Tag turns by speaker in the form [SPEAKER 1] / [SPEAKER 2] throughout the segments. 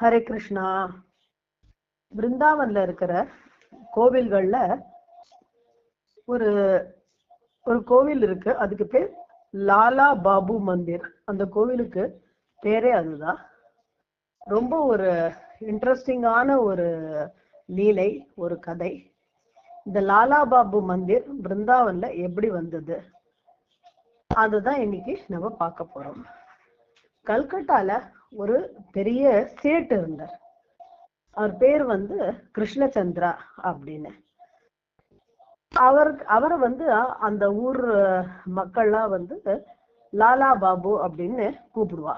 [SPEAKER 1] ஹரே கிருஷ்ணா. பிருந்தாவன்ல இருக்கிற கோவில்கள்ல ஒரு ஒரு கோவில் இருக்கு. அதுக்கு பேர் லாலா பாபு மந்திர். அந்த கோவிலுக்கு பேரே அதுதான். ரொம்ப ஒரு இன்ட்ரெஸ்டிங்கான ஒரு லீலை ஒரு கதை. இந்த லாலா பாபு மந்திர் பிருந்தாவன்ல எப்படி வந்தது? அதுதான் இன்னைக்கு நம்ம பார்க்க போறோம். கல்கட்டால ஒரு பெரிய சேட் இருந்தார். அவர் பேர் வந்து கிருஷ்ணச்சந்திரா அப்படின்னு. அவர் அவரை வந்து அந்த ஊர் மக்கள்லாம் வந்து லாலா பாபு அப்படின்னு கூப்பிடுவா.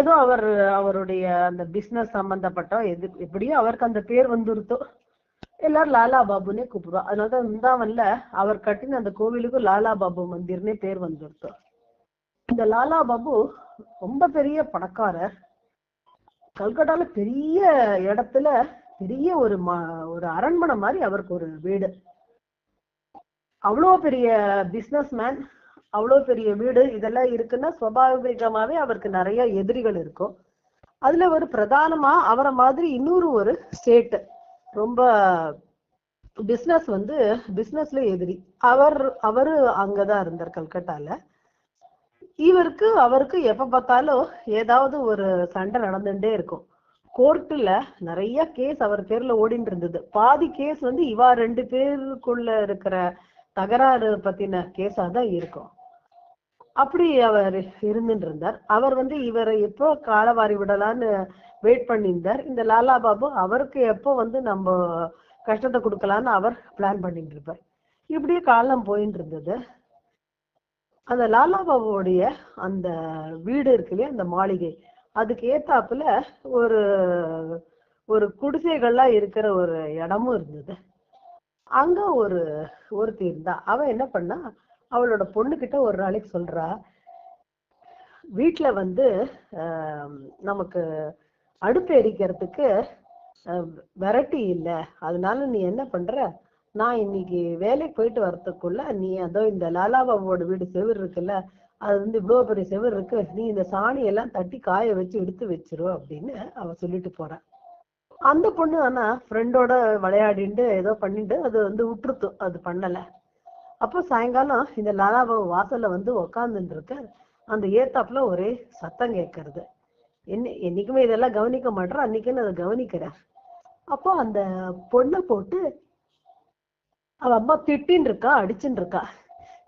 [SPEAKER 1] ஏதோ அவர் அவருடைய அந்த பிசினஸ் சம்பந்தப்பட்ட எது எப்படியோ அவருக்கு அந்த பேர் வந்துருத்தோ. எல்லாரும் லாலா பாபுன்னே கூப்பிடுவா. அதனாலதான் இருந்தாவன்ல அவர் கட்டின அந்த கோவிலுக்கு லாலா பாபு மந்திர்னே பேர் வந்துருத்தோ. இந்த லாலா பாபு ரொம்ப பெரிய பணக்காரர். கல்கட்டால பெரிய இடத்துல பெரிய ஒரு ஒரு அரண்மனை மாதிரி அவருக்கு ஒரு வீடு. அவ்வளோ பெரிய பிசினஸ் மேன் அவ்வளோ பெரிய வீடு இதெல்லாம் இருக்குன்னா சுவாபாவிகமாவே அவருக்கு நிறைய எதிரிகள் இருக்கும். அதுல ஒரு பிரதானமா அவரை மாதிரி இன்னொரு ஒரு ஸ்டேட் ரொம்ப பிசினஸ் வந்து பிசினஸ்ல எதிரி. அவர் அவரு அங்கதான் இருந்தார் கல்கட்டால. இவருக்கு அவருக்கு எப்ப பார்த்தாலும் ஏதாவது ஒரு சண்டை நடந்துட்டே இருக்கும். கோர்ட்டுல நிறைய கேஸ் அவர் பேர்ல ஓடிட்டு இருந்தது. பாதி கேஸ் வந்து இவா ரெண்டு பேருக்குள்ள இருக்கிற தகராறு பத்தின கேஸா தான் இருக்கும். அப்படி அவர் இருந்துட்டு இருந்தார். அவர் வந்து இவரை எப்போ காலவாரி விடலான்னு வெயிட் பண்ணியிருந்தார். இந்த லாலா பாபு அவருக்கு எப்போ வந்து நம்ம கஷ்டத்தை கொடுக்கலான்னு அவர் பிளான் பண்ணிட்டு இருப்பார். இப்படியே காலம் போயிட்டு இருந்தது. அந்த லாலா பாபுவோடைய அந்த வீடு இருக்கு இல்லையா அந்த மாளிகை. அதுக்கு ஏத்தாப்புல ஒரு ஒரு குடிசைகள்லாம் இருக்கிற ஒரு இடமும் இருந்தது. அங்க ஒரு ஒருத்தி இருந்தா அவ என்ன பண்ணா அவளோட பொண்ணு கிட்ட ஒரு நாளைக்கு சொல்றா வீட்டுல வந்து நமக்கு அடுப்பு எரிக்கிறதுக்கு விரட்டி இல்ல. அதனால நீ என்ன பண்ற நான் இன்னைக்கு வேலைக்கு போயிட்டு வர்றதுக்குள்ள நீ அதோ இந்த லாலாபாபுவோட வீடு செவுரு இருக்குல்ல அது வந்து இவ்வளவு பெரிய செவுரு இருக்கு நீ இந்த சாணி எல்லாம் தட்டி காய வச்சு எடுத்து வச்சிரு அப்படின்னு அவ சொல்லிட்டு போறான் அந்த பொண்ணு ஆனா ஃப்ரெண்டோட விளையாடிட்டு ஏதோ பண்ணிட்டு அது வந்து விட்டுருத்து அது பண்ணல. அப்போ சாயங்காலம் இந்த லாலாபாபு வாசல்ல வந்து உக்காந்துட்டு இருக்க அந்த ஏத்தாப்புல ஒரே சத்தம் கேட்கறது என்ன என்னைக்குமே இதெல்லாம் கவனிக்க மாட்டோம் அன்னைக்குன்னு அதை கவனிக்கிறார் அப்போ அந்த பொண்ணை போட்டு அவ அம்மா திட்டின்னு இருக்கா அடிச்சுன்னு இருக்கா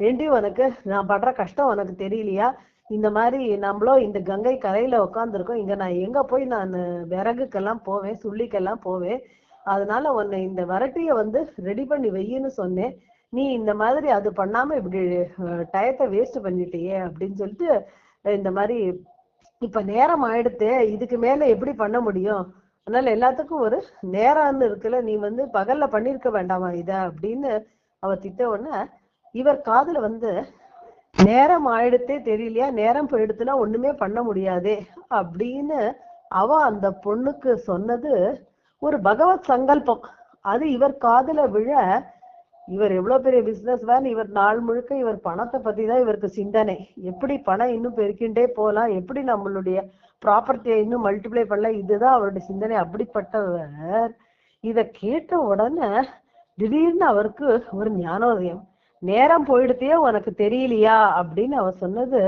[SPEAKER 1] ஏண்டி உனக்கு? நான் படுற கஷ்டம் உனக்கு தெரியலையா? இந்த மாதிரி நம்மளும் இந்த கங்கை கரையில உட்காந்துருக்கோம் இங்க நான் எங்க போய் நான் விறகுக்கெல்லாம் போவேன் சுள்ளிக்கெல்லாம் போவேன். அதனால உன்னை இந்த வரட்டிய வந்து ரெடி பண்ணி வையின்னு சொன்னேன். நீ இந்த மாதிரி அது பண்ணாம இப்படி டயத்தை வேஸ்ட் பண்ணிட்டியே அப்படின்னு சொல்லிட்டு இந்த மாதிரி இப்ப நேரம் ஆயிடுத்து இதுக்கு மேல எப்படி பண்ண முடியும்? அதனால எல்லாத்துக்கும் ஒரு நேரம்னு இருக்குல்ல நீ வந்து பகல்ல பண்ணிருக்க வேண்டாமா இத? அப்படின்னு அவ திட்ட உடனே இவர் காதுல வந்து நேரம் ஆயிடுத்தே தெரியலையா? நேரம் போயிடுத்துனா ஒண்ணுமே பண்ண முடியாதே? அப்படின்னு அவ அந்த பொண்ணுக்கு சொன்னது ஒரு பகவத் சங்கல்பம். அது இவர் காதுல விழ இவர் எவ்வளவு பெரிய பிசினஸ் மேன் இவர் நாள் முழுக்க இவர் பணத்தை பத்தி தான் இவருக்கு சிந்தனை. எப்படி பணம் இன்னும் பெருக்கின்றே போகலாம்? எப்படி நம்மளுடைய ப்ராப்பர்ட்டியை இன்னும் மல்டிப்ளை பண்ணலாம்? இதுதான் அவருடைய சிந்தனை. அப்படிப்பட்டவர் இத கேட்ட உடனே திடீர்னு அவருக்கு ஒரு ஞானோதயம். நேரம் போயிடுத்தே உனக்கு தெரியலையா? அப்படின்னு அவர் சொன்னது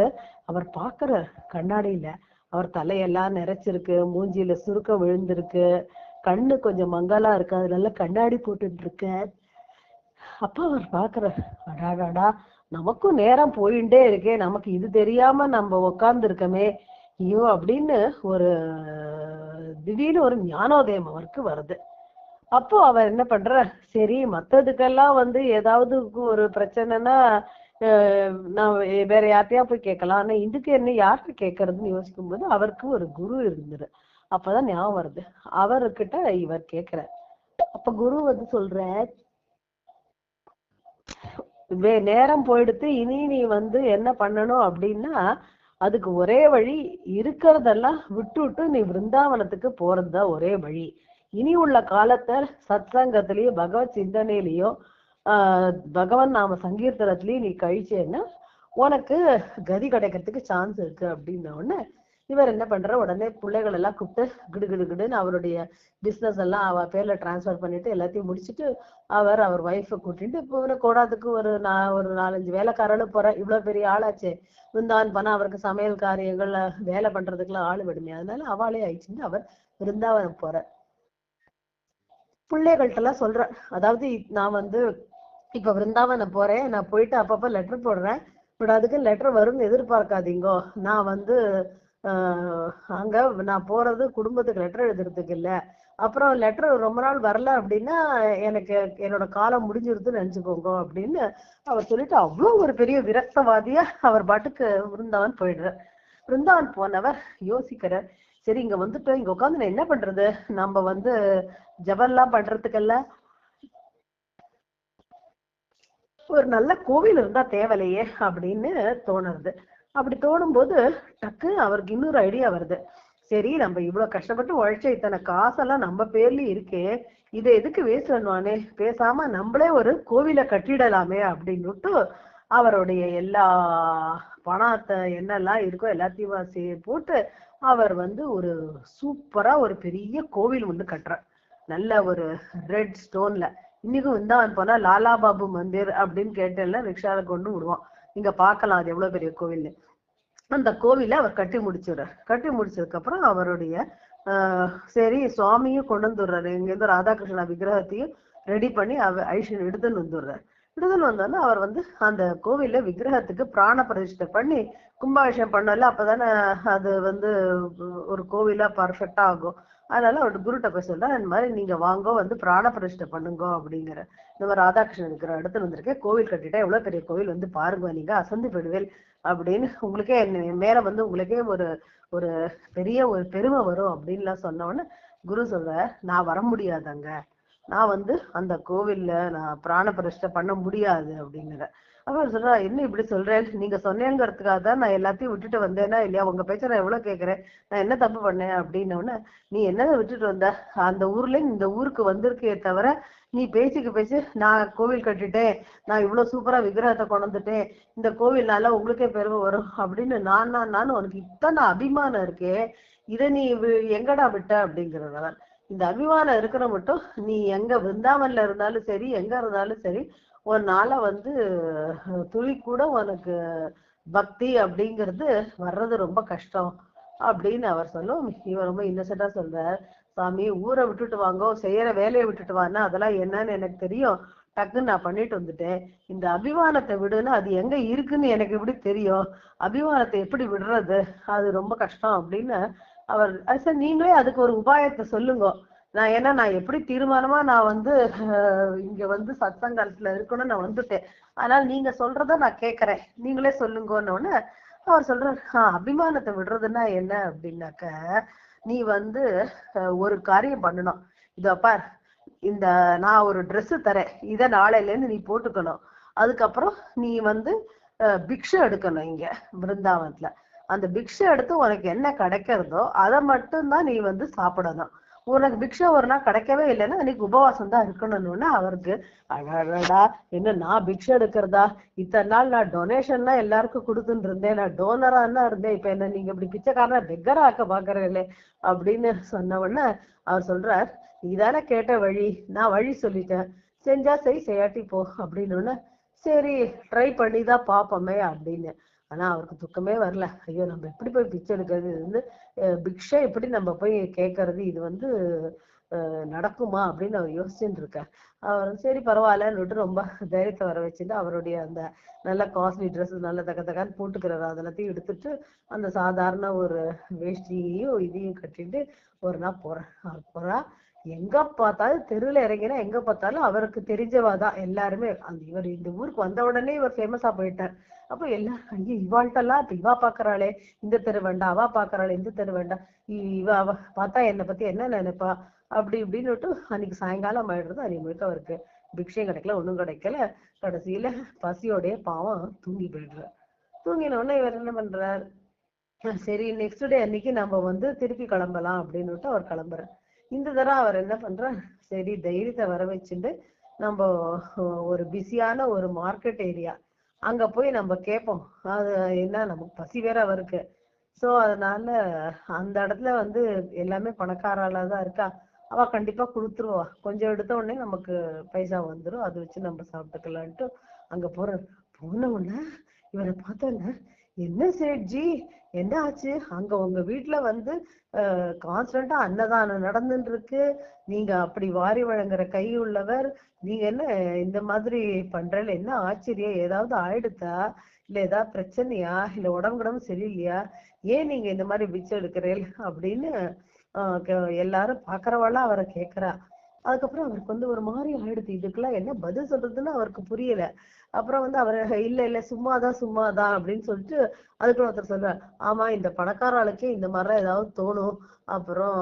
[SPEAKER 1] அவர் பாக்குற கண்ணாடியில. அவர் தலையெல்லாம் நிறைச்சிருக்கு மூஞ்சியில சுருக்கம் விழுந்திருக்கு கண்ணு கொஞ்சம் மங்கலா இருக்கு அதுல கண்ணாடி போட்டுட்டு இருக்க அப்ப அவர் பாக்குற அடாடாடா நமக்கும் நேரம் போயிட்டே இருக்கே நமக்கு இது தெரியாம நம்ம உக்காந்து இருக்கமே ஐயோ அப்படின்னு ஒரு திடீர்னு ஒரு ஞானோதயம் அவருக்கு வருது. அப்போ அவர் என்ன பண்ற சரி மத்ததுக்கெல்லாம் வந்து ஏதாவது ஒரு பிரச்சனைனா நான் வேற யார்கிட்டயா போய் கேட்கலாம். ஆனா இதுக்கு என்ன யார்கிட்ட கேட்கறதுன்னு யோசிக்கும் போது அவருக்கு ஒரு குரு இருந்தது. அப்பதான் ஞாபகம் வருது. அவர்கிட்ட இவர் கேக்குற அப்ப குரு வந்து சொல்ற நேரம் போயிடுத்து இனி நீ வந்து என்ன பண்ணணும் அப்படின்னா அதுக்கு ஒரே வழி இருக்கிறதெல்லாம் விட்டு விட்டு நீ பிருந்தாவனத்துக்கு போறதுதான் ஒரே வழி. இனி உள்ள காலத்தை சத்சங்கத்திலயோ பகவத் சிந்தனையிலயோ ஆஹ் பகவன் நாம சங்கீர்த்தனத்திலயும் நீ கழிச்சேன்னா உனக்கு கதி கிடைக்கிறதுக்கு சான்ஸ் இருக்கு அப்படின்ன உடனே இவர் என்ன பண்ற உடனே பிள்ளைகள் எல்லாம் கூப்பிட்டு கிடு கிடு கிடுன்னு அவருடைய பிசினஸ் எல்லாம் அவ பேர்ல டிரான்ஸ்ஃபர் பண்ணிட்டு எல்லாத்தையும் முடிச்சிட்டு அவர் அவர் ஒய்ஃபை கூட்டிட்டு இப்போ இவரு கோடாத்துக்கு ஒரு நான் ஒரு நாலஞ்சு வேலைக்காரனும் போறேன் இவ்வளவு பெரிய ஆளாச்சே. விருந்தாவன் பண்ணா அவருக்கு சமையல் காரியங்கள்ல வேலை பண்றதுக்குலாம் ஆள் விடுமே. அதனால அவளே ஆயிடுச்சுன்னு அவர் விருந்தாவனம் போற. பிள்ளைகள்ட்ட எல்லாம் சொல்றேன். அதாவது நான் வந்து இப்ப விருந்தாவனம் போறேன். நான் போயிட்டு அப்பப்ப லெட்டர் போடுறேன். பட் அதுக்கு லெட்டர் வரும்னு எதிர்பார்க்காதீங்கோ. நான் வந்து அங்க நான் போறது குடும்பத்துக்கு லெட்டர் எழுதுறதுக்கு இல்ல. அப்புறம் லெட்டர் ரொம்ப நாள் வரல அப்படின்னா எனக்கு என்னோட காலம் முடிஞ்சிருதுன்னு நினைச்சுக்கோங்க அப்படின்னு அவர் சொல்லிட்டு அவ்வளோ ஒரு பெரிய விரக்தவாதியா அவர் பாட்டுக்கு விருந்தாவன் போயிடுறார். விருந்தாவன் போனவர் யோசிக்கிறார். சரி இங்க வந்துட்டோம். இங்க உட்காந்து நான் என்ன பண்றது? நம்ம வந்து ஜபம்லாம் பண்றதுக்கெல்லாம் ஒரு நல்ல கோவில் இருந்தா தேவையில்லையே அப்படின்னு தோணுறது அப்படி தோணும்போது டக்கு அவருக்கு இன்னொரு ஐடியா வருது. சரி நம்ம இவ்வளவு கஷ்டப்பட்டு உழைச்ச இத்தனை காசெல்லாம் நம்ம பேர்லயும் இருக்கே இதை எதுக்கு வேஸ்ட் பண்ணுவானே பேசாம நம்மளே ஒரு கோவிலை கட்டிடலாமே அப்படின்னுட்டு அவருடைய எல்லா பணத்தை என்னெல்லாம் இருக்கோ எல்லாத்தையும் சே போட்டு அவர் வந்து ஒரு சூப்பரா ஒரு பெரிய கோவில் ஒன்று கட்டுறார். நல்ல ஒரு ரெட் ஸ்டோன்ல இன்னைக்கும் இந்த போனா லாலா பாபு மந்திர் அப்படின்னு கேட்டேன்ல ரிக்ஷால கொண்டு விடுவான். இங்க பார்க்கலாம் அது எவ்வளவு பெரிய கோவில்னு. அந்த கோவில அவர் கட்டி முடிச்சிடுறார். கட்டி முடிச்சதுக்கு அப்புறம் அவருடைய ஆஹ் சரி சுவாமியும் கொண்டு வந்துடுறாரு இங்க இருந்து ராதாகிருஷ்ணா விக்கிரகத்தையும் ரெடி பண்ணி அவ ஐஷன் எடுத்துன்னு வந்துடுறாரு எடுத்துன்னு வந்தோன்னா அவர் வந்து அந்த கோவில்ல விக்கிரகத்துக்கு பிராண பிரதிஷ்டை பண்ணி கும்பாபிஷேகம் பண்ணல அப்பதானே அது வந்து ஒரு கோவிலா பர்ஃபெக்டா ஆகும். அதனால அவரோட குருட்ட போய் சொல்றா இந்த மாதிரி நீங்க வாங்க வந்து பிராண பிரதிஷ்டை பண்ணுங்க அப்படிங்கிற. இந்த மாதிரி ராதாகிருஷ்ணன் இருக்கிற இடத்துல வந்திருக்கேன் கோவில் கட்டிட்டா எவ்வளவு பெரிய கோவில் வந்து பாருங்க நீங்க அசந்து போயிடுவேல் அப்படின்னு உங்களுக்கே என்ன- மேல வந்து உங்களுக்கே ஒரு ஒரு பெரிய ஒரு பெருமை வரும் அப்படின்லாம் சொன்ன குரு சொல்ற நான் வர முடியாதங்க. நான் வந்து அந்த கோவில்ல நான் பிராண பிரதிஷ்டை பண்ண முடியாது அப்படிங்கிற. அவன் சொல்றா. என்ன இப்படி சொல்றேன் நீங்க சொன்னேங்கிறதுக்காக தான் நான் எல்லாத்தையும் விட்டுட்டு வந்தேனா இல்லையா? உங்க பேச்ச நான் எவ்வளவு கேக்குறேன்? நான் என்ன தப்பு பண்ணேன்? அப்படின்னோடனே நீ என்ன விட்டுட்டு வந்த? அந்த ஊர்ல இந்த ஊருக்கு வந்திருக்கே தவிர நீ பேச்சுக்கு பேச்சு நான் கோவில் கட்டிட்டேன். நான் இவ்வளவு சூப்பரா விக்கிரகத்தை கொண்டுட்டேன் இந்த கோவில்னால உங்களுக்கே பெருமை வரும். அப்படின்னு நான் நான் நான் உனக்கு இத்தனை அபிமானம் இருக்கே. இதை நீ வி- எங்கடா விட்ட? அப்படிங்கிறவர் இந்த அபிமானம் இருக்கிற மட்டும் நீ எங்க விருந்தாவன்ல இருந்தாலும் சரி எங்க இருந்தாலும் சரி உன்னால வந்து துளி கூட உனக்கு பக்தி அப்படிங்கிறது வர்றது ரொம்ப கஷ்டம் அப்படின்னு அவர் சொல்லும். இவர் ரொம்ப இன்னசென்டா சொல்றார். சாமி ஊரை விட்டுட்டு வாங்கோ செய்யற வேலையை விட்டுட்டு வானா அதெல்லாம் என்னன்னு எனக்கு தெரியும். டக்குன்னு நான் பண்ணிட்டு வந்துட்டேன். இந்த அபிமானத்தை விடுன்னு அது எங்க இருக்குன்னு எனக்கு எப்படி தெரியும்? அபிமானத்தை எப்படி விடுறது? அது ரொம்ப கஷ்டம் அப்படின்னு அவர் அது சரி நீங்களே அதுக்கு ஒரு உபாயத்தை சொல்லுங்க. நான் ஏன்னா நான் எப்படி தீர்மானமா நான் வந்து இங்க வந்து சத்சங்கத்துல இருக்கணும்னு நான் வந்துட்டேன். ஆனால் நீங்க சொல்றத நான் கேக்குறேன். நீங்களே சொல்லுங்கன்னு அவர் சொல்றாரு "ஆஹ், அபிமானத்தை விடுறதுன்னா என்ன அப்படின்னாக்க நீ வந்து ஒரு காரியம் பண்ணணும். இதோ பார் இந்த நான் ஒரு Dress தரேன். இதை நாளையில இருந்து நீ போட்டுக்கணும். அதுக்கப்புறம் நீ வந்து அஹ், பிக்ஷை எடுக்கணும் இங்க பிருந்தாவனத்துல. அந்த பிக்ஷை எடுத்து உனக்கு என்ன கிடைக்கிறதோ அதை மட்டும்தான் நீ வந்து சாப்பிடணும். உனக்கு பிக்ஷை ஒரு நாள் கிடைக்கவே இல்லைன்னா அன்னைக்கு உபவாசம் தான் இருக்கணும்னு அவருக்கு அடடா என்ன நான் பிக்ஷை எடுக்கிறதா? இத்தனை நாள் நான் டொனேஷன் எல்லாருக்கும் கொடுத்துட்டு இருந்தேன். நான் டோனரா தான் இருந்தேன். இப்ப என்ன நீங்க இப்படி பிச்சைக்காரனா பெக்கரா ஆக்க பாக்குறீங்களே அப்படின்னு சொன்ன உடனே அவர் சொல்றார் நீதானே கேட்ட வழி? நான் வழி சொல்லிட்டேன். செஞ்சா செய் செய்யாட்டி போ. அப்படின்னு சரி ட்ரை பண்ணி தான் பார்ப்போமே அப்படின்னு. ஆனா அவருக்கு துக்கமே வரல. ஐயோ நம்ம எப்படி போய் பிச்சை எடுக்கிறது? இது வந்து பிக்ஷா பிக்ஷை எப்படி நம்ம போய் கேட்கறது? இது வந்து நடக்குமா? அப்படின்னு அவர் யோசிச்சுட்டு இருக்கார். அவர் சரி பரவாயில்லன்னுட்டு ரொம்ப தைரியத்தை வர வச்சுட்டு அவருடைய அந்த நல்ல காஸ்ட்லி ட்ரெஸ் நல்ல தக்க தக்கான்னு போட்டுக்கிறாரு அதெல்லாத்தையும் எடுத்துட்டு அந்த சாதாரண ஒரு வேஷ்டியையும் இதையும் கட்டிட்டு ஒரு நாள் போறேன். அவர் போறா எங்க பார்த்தாலும் தெருவில் இறங்கினா எங்க பார்த்தாலும் அவருக்கு தெரிஞ்சவா தான் எல்லாருமே. அந்த இவர் இந்த ஊருக்கு வந்த உடனே இவர் ஃபேமஸா போயிட்டார். அப்ப எல்லாரும் ஐயோ இவாள்கிட்டலாம் இப்ப இவா பாக்குறாளே இந்த தெரு வேண்டாம் அவா பாக்குறாளே இந்த தெரு வேண்டாம் இ- இவ அவ பார்த்தா என்னை பத்தி என்ன நினைப்பா? அப்படி இப்படின்னுட்டு அன்னைக்கு சாயங்காலம் ஆயிடுறது அன்னைக்கு முழுக்க அவருக்கு. பிக்ஷையும் கிடைக்கல ஒண்ணும் கிடைக்கல. கடைசியில பசியோடைய பாவம் தூங்கி போயிடுறார் தூங்கின உடனே இவர் என்ன பண்றார்? சரி நெக்ஸ்ட் டே அன்னைக்கு நம்ம வந்து திருப்பி கிளம்பலாம் அப்படின்னுட்டு அவர் கிளம்புறார். இந்த தடவை அவர் என்ன பண்றார்? சரி தைரியத்தை வர வச்சுட்டு நம்ம ஒரு பிஸியான ஒரு மார்க்கெட் ஏரியா. அங்க போய் நம்ம கேட்போம். அது என்ன நமக்கு பசி வேற அவருக்கு. சோ அதனால அந்த இடத்துல வந்து எல்லாமே பணக்காராளா தான் இருக்கா? அவ கண்டிப்பா கொடுத்துருவா. கொஞ்சம் எடுத்த உடனே நமக்கு பைசா வந்துடும் அதை வச்சு நம்ம சாப்பிட்டுக்கலான்ட்டு அங்க போற போன உடனே இவரை பார்த்தோன்னே என்ன சேட்ஜி? என்ன ஆச்சு? அங்க உங்க வீட்டுல வந்து கான்ஸ்டன்டா அன்னதானம் நடந்துட்டு இருக்கு நீங்க அப்படி வாரி வழங்குற கை உள்ளவர் நீங்க என்ன இந்த மாதிரி பண்றல என்ன ஆச்சரியம்? ஏதாவது ஆயிடுதா? இல்ல ஏதாவது பிரச்சனையா? இல்ல உடம்பு உடம்பு சரியில்லையா? ஏன் நீங்க இந்த மாதிரி பிச்சை எடுக்கிறீள் அப்படின்னு ஆஹ் எல்லாரும் பாக்குறவாளா அவரை கேக்குறா. அதுக்கப்புறம் அவருக்கு வந்து ஒரு மாதிரி ஆயிடுது. இதுக்கெல்லாம் என்ன பதில் சொல்றதுன்னு அவருக்கு புரியல. அப்புறம் வந்து அவர் இல்ல இல்ல சும்மாதான் சும்மாதான் அப்படின்னு சொல்லிட்டு அதுக்கு ஒருத்தர் சொல்றாரு. ஆமா இந்த பணக்கார ஆளுக்கே இந்த மாதிரிலாம் ஏதாவது தோணும். அப்புறம்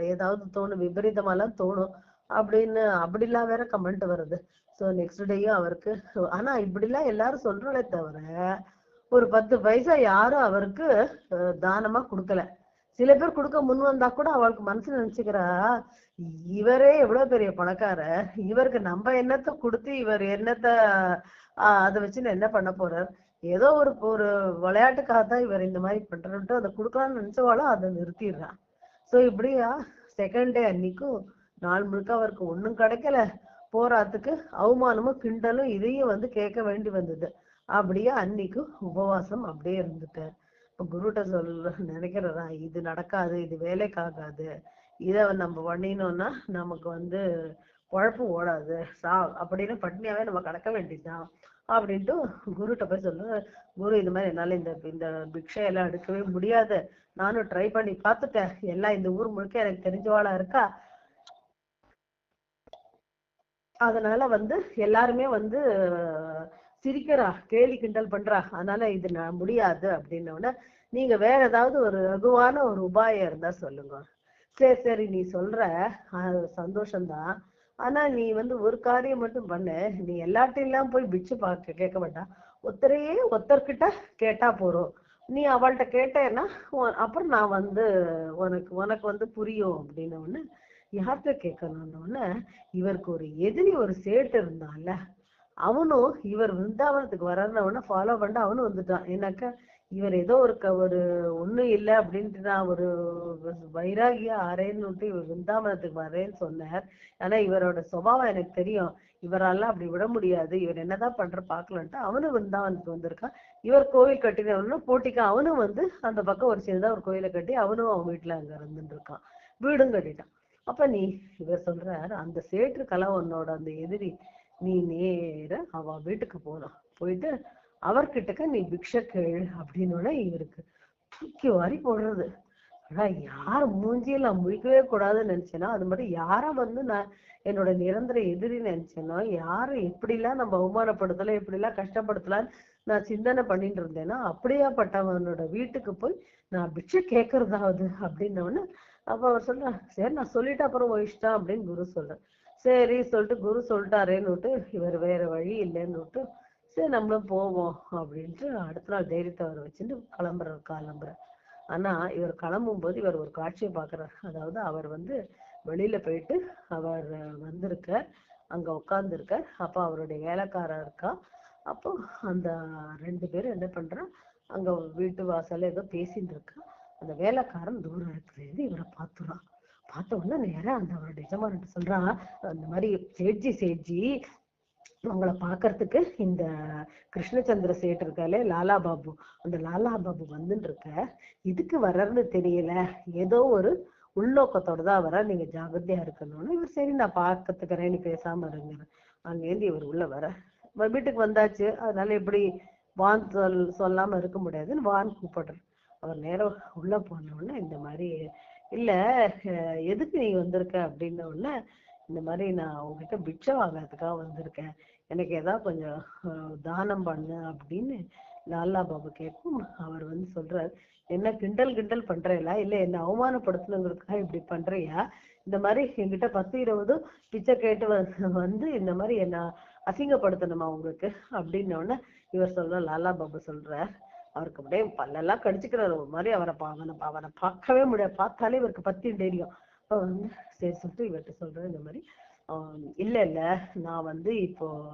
[SPEAKER 1] ஏதாவது தோணும். விபரீதமாலாம் தோணும். அப்படின்னு அப்படிலாம் வேற கமெண்ட் வருது. ஸோ நெக்ஸ்ட் டேயும் அவருக்கு ஆனா இப்படிலாம் எல்லாரும் சொல்றாளே தவிர ஒரு பத்து பைசா யாரும் அவருக்கு தானமா கொடுக்கல. சில பேர் கொடுக்க முன் வந்தா கூட அவளுக்கு மனசுல நினைச்சுக்கிறா இவரே எவ்வளவு பெரிய பணக்கார இவருக்கு நம்ம என்னத்த கொடுத்து இவர் என்னத்த அதை வச்சு என்ன பண்ண போறார்? ஏதோ ஒரு ஒரு விளையாட்டுக்காக தான் இவர் இந்த மாதிரி பண்றன்ட்டு அதை கொடுக்கலாம்னு நினைச்சவாளும் அதை நிறுத்திடுறான் சோ இப்படியா? செகண்ட் டே அன்னைக்கும் நாள் முழுக்க அவருக்கு ஒண்ணும் கிடைக்கல. போராத்துக்கு அவமானமும் கிண்டலும் இதையும் வந்து கேட்க வேண்டி வந்தது. அப்படியே அன்னைக்கும் உபவாசம் அப்படியே இருந்துட்டார். குருட்ட சொல்ல நினைக்கிறதா இது நடக்காது இது வேலைக்காகாது. இதை நம்ம பண்ணினோம்னா நமக்கு வந்து குழப்பு ஓடாது. சா அப்படின்னு பட்னியாவே நம்ம கடக்க வேண்டியதுதான் அப்படின்ட்டு குருட்ட போய் சொல்லு குரு இது மாதிரி என்னால இந்த இந்த பிக்ஷையெல்லாம் எடுக்கவே முடியாது. நானும் ட்ரை பண்ணி பார்த்துட்டேன். எல்லாம் இந்த ஊர் முழுக்க எனக்கு தெரிஞ்சவாளா இருக்கா? அதனால வந்து எல்லாருமே வந்து சிரிக்கிறா கேலி கிண்டல் பண்றா அதனால இது நான் முடியாது அப்படின்ன உடனே நீங்க வேற ஏதாவது ஒரு ரகுவான ஒரு உபாயம் இருந்தா சொல்லுங்க. சரி சரி நீ சொல்ற. அது சந்தோஷம்தான். ஆனா நீ வந்து ஒரு காரியம் மட்டும் பண்ணு. நீ எல்லார்ட்டையும் போய் பிச்சு பார்க்க கேட்க வேண்டாம். ஒருத்தரையே ஒத்தர்கிட்ட கேட்டா போறோம் நீ அவள்கிட்ட கேட்டேன்னா அப்புறம் நான் வந்து உனக்கு உனக்கு வந்து புரியும் அப்படின்ன உடனே யார்கிட்ட கேட்கணும்னு உடனே இவருக்கு ஒரு எதிரி ஒரு சேட்டு இருந்தான்ல அவனும் இவர் விருந்தாவனத்துக்கு வர்றன ஃபாலோ பண்ண அவனும் வந்துட்டான். ஏன்னாக்கா இவர் ஏதோ ஒரு க ஒரு ஒண்ணும் இல்லை அப்படின்ட்டு நான் ஒரு வைராகியா ஆறேன்னு விட்டு இவர் விருந்தாவனத்துக்கு வரேன்னு சொன்னார். ஆனா இவரோட சுபாவம் எனக்கு தெரியும். இவராலாம் அப்படி விட முடியாது. இவர் என்னதான் பண்ற பாக்கலான்ட்டு அவனும் விருந்தாவனத்துக்கு வந்திருக்கான். இவர் கோவில் கட்டினவனும் போட்டிக்கு அவனும் வந்து அந்த பக்கம் ஒரு சின்னதா ஒரு கோயிலை கட்டி அவனும் அவன் வீட்டுல அங்க இருந்துட்டு இருக்கான் வீடும் கட்டிட்டான். அப்ப நீ இவர் சொல்றார் அந்த சேற்று கலவனோட அந்த எதிரி நீ நேர அவ வீட்டுக்கு போனான் போயிட்டு அவர்கிட்டக்க நீ பிக்ஷை கேளு அப்படின்னு இவருக்கு தூக்கி வாரி போடுறது. ஆனா யார் மூஞ்சியில முழிக்கவே கூடாதுன்னு நினைச்சேனோ அது மாதிரி யார வந்து நான் என்னோட நிரந்தர எதிரி நினைச்சேனோ எப்படி எப்படிலாம் நம்ம அவமானப்படுத்தலாம் எப்படிலாம் கஷ்டப்படுத்தலாம்னு நான் சிந்தனை பண்ணிட்டு இருந்தேனோ அப்படியாப்பட்டவனோட வீட்டுக்கு போய் நான் பிக்ஷை கேட்கறதாவது அப்படின்னோடனே அப்ப அவர் சொல்றா சரி நான் சொல்லிட்டு அப்புறம் இஷ்டம் அப்படின்னு குரு சொல்றேன் சரி சொல்லிட்டு குரு சொல்லிட்டாரேன்னு விட்டு இவர் வேற வழி இல்லைன்னு விட்டு சரி நம்மளும் போவோம் அப்படின்ட்டு அடுத்த நாள் தைரியத்தை அவர் வச்சுட்டு கிளம்புறாரு கிளம்புறார் ஆனா இவர் கிளம்பும் போது இவர் ஒரு காட்சியை பார்க்கறார். அதாவது அவர் வந்து வெளியில போயிட்டு அவர் வந்திருக்க அங்க உட்கார்ந்துருக்கார். அப்ப அவருடைய வேலைக்காரா இருக்கா. அப்போ அந்த ரெண்டு பேரும் என்ன பண்றா அங்க வீட்டு வாசல்ல ஏதோ பேசிட்டு இருக்கா. அந்த வேலைக்காரன் தூரம் இருக்கிறது இவரை பார்த்துறான். பார்த்த உடனே நேரா அந்த அவரோட எஜமான்கிட்ட சொல்றான் அந்த மாதிரி சேட்ஜி சேட்ஜி உங்களை பார்க்கறதுக்கு இந்த கிருஷ்ணச்சந்திர சேட் இருக்காலே லாலா பாபு. அந்த லாலா பாபு வந்துட்டு இருக்க இதுக்கு வர்றன்னு தெரியல. ஏதோ ஒரு உள்நோக்கத்தோட தான் வர நீங்க ஜாகிரதையா இருக்கணும்னு. இவர் சரி நான் பாக்கத்துக்கிறேன் நீ பேசாம இருங்க அங்கேருந்து இவர் உள்ள வர வீட்டுக்கு வந்தாச்சு. அதனால எப்படி வான் சொல் சொல்லாம இருக்க முடியாதுன்னு வான் கூப்பிடுறேன் அவர் நேரம் உள்ள போன உடனே இந்த மாதிரி இல்ல எதுக்கு நீ வந்திருக்க அப்படின்ன உடனே இந்த மாதிரி நான் உங்ககிட்ட பிட்சை வாங்குறதுக்காக வந்திருக்கேன். எனக்கு ஏதாவது கொஞ்சம் தானம் பண்ணு அப்படின்னு லாலா பாபு கேட்கும். அவர் வந்து சொல்றாரு என்ன கிண்டல் கிண்டல் பண்றீங்களா இல்ல என்ன அவமானப்படுத்தணுங்கிறதுக்காக இப்படி பண்றியா? இந்த மாதிரி என்கிட்ட பத்து இருபது பிச்சை கேட்டு வந்து- வந்து இந்த மாதிரி என்ன அசிங்கப்படுத்தணுமா உங்களுக்கு? அப்படின்ன உடனே இவர் சொல்ற லாலா பாபு சொல்றார் அவருக்கு அப்படியே பல்லெல்லாம் கடிச்சுக்கிறாரு. ஒரு மாதிரி அவரை பா- அவனை அவனை பார்க்கவே முடியாது. பார்த்தாலே இவருக்கு பத்தி தெரியும். அப்ப வந்து சரி சொல்லிட்டு இவர்கிட்ட சொல்றேன் இந்த மாதிரி. ஆஹ் இல்ல இல்ல. நான் வந்து இப்போ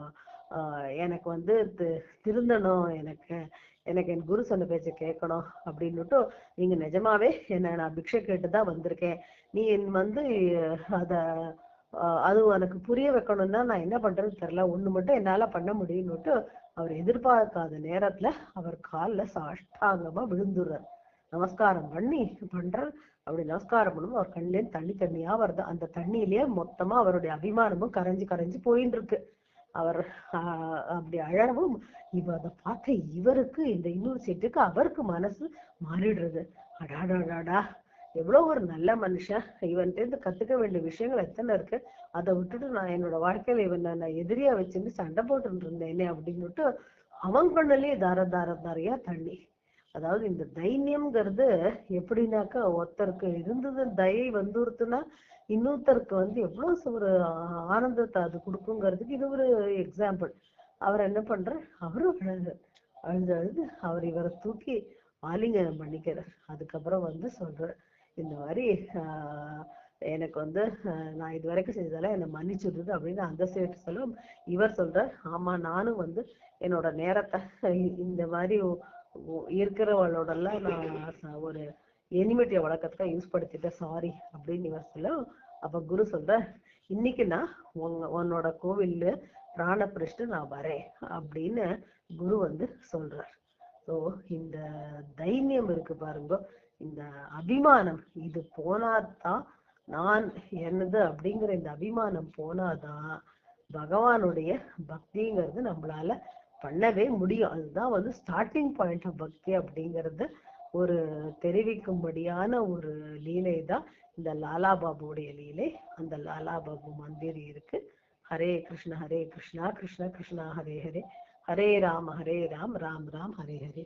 [SPEAKER 1] எனக்கு வந்து தி- திருந்தணும். எனக்கு எனக்கு என் குரு சொன்ன பேச்ச கேட்கணும் அப்படின்னுட்டு நீங்க நிஜமாவே என்ன நான் பிக்ஷை கேட்டு தான் வந்திருக்கேன். நீ என் வந்து அத அது உனக்கு புரிய வைக்கணும்னா நான் என்ன பண்றது தெரியல. ஒண்ணு மட்டும் என்னால பண்ண முடியும்னுட்டு அவர் எதிர்பார்க்காத நேரத்துல அவர் கால்ல சாஷ்டாங்கமா விழுந்துடுறார். நமஸ்காரம் பண்ணி பண்றார். அப்படி நமஸ்காரம் பண்ணும் அவர் கண்ணிலே தண்ணி தண்ணியா வருது. அந்த தண்ணியிலேயே மொத்தமா அவருடைய அபிமானமும் கரைஞ்சு கரைஞ்சு போயின்னு இருக்கு அவர் அப்படி அழவும் இவ அதை பார்க்க இவருக்கு இந்த இன்னொரு சீட்டுக்கு அவருக்கு மனசு மாறிடுறது. அடாடாடாடா. எவ்வளவு ஒரு நல்ல மனுஷன். இவன்கிட்ட இருந்து கத்துக்க வேண்டிய விஷயங்கள் எத்தனை இருக்கு? அதை விட்டுட்டு நான் என்னோட வாழ்க்கையில இவன் நான் எதிரியா வச்சிருந்து சண்டை போட்டுட்டு இருந்தேனே அப்படின்னுட்டு அவன் கண்ணுலயே தார தார தாரையா தண்ணி அதாவது இந்த தைரியம்ங்கிறது எப்படின்னாக்கா ஒருத்தருக்கு இருந்தது தயை வந்துருத்துனா இன்னொருத்தருக்கு வந்து எவ்வளவு ஒரு ஆனந்தத்தை அது கொடுக்குங்கிறதுக்கு இது ஒரு எக்ஸாம்பிள் அவர் என்ன பண்றார்? அவரும் அழுது அழுது அழுது அவர் இவரை தூக்கி ஆலிங்கனம் பண்ணிக்கிறார். அதுக்கப்புறம் வந்து சொல்றார் இந்த மாதிரி ஆஹ், எனக்கு வந்து நான் இது வரைக்கும் செஞ்சதால என்னை மன்னிச்சுடுது அப்படின்னு அந்த சேட்டு சொல்ல இவர் சொல்றார் ஆமா நானும் வந்து என்னோட நேரத்தை இந்த மாதிரி இருக்கிறவளோடலாம் நான் ஒரு எனிமிட்டிய வழக்கத்தை யூஸ் படுத்திட்டேன். சாரி அப்படின்னு இவர் சொல்ல அப்ப குரு சொல்ற இன்னைக்கு நான் உங்க உன்னோட கோவில்ல பிராண பிரஷ்டு நான் வரேன் அப்படின்னு குரு வந்து சொல்றார். ஸோ இந்த தைரியம் இருக்கு பாருங்க இந்த அபிமானம் இது போனாதான் நான் என்னது அப்படிங்கிற இந்த அபிமானம் போனாதான் பகவானுடைய பக்திங்கிறது நம்மளால பண்ணவே முடியும். அதுதான் வந்து ஸ்டார்டிங் பாயிண்ட் ஆஃப் பக்தி அப்படிங்கறது ஒரு தெரிவிக்கும்படியான ஒரு லீலை தான் இந்த லாலா பாபுடைய லீலை. அந்த லாலா பாபு மந்திர் இருக்கு. ஹரே கிருஷ்ண ஹரே கிருஷ்ணா கிருஷ்ண கிருஷ்ணா ஹரே ஹரே. ஹரே ராம ஹரே ராம் ராம் ராம் ஹரே ஹரே.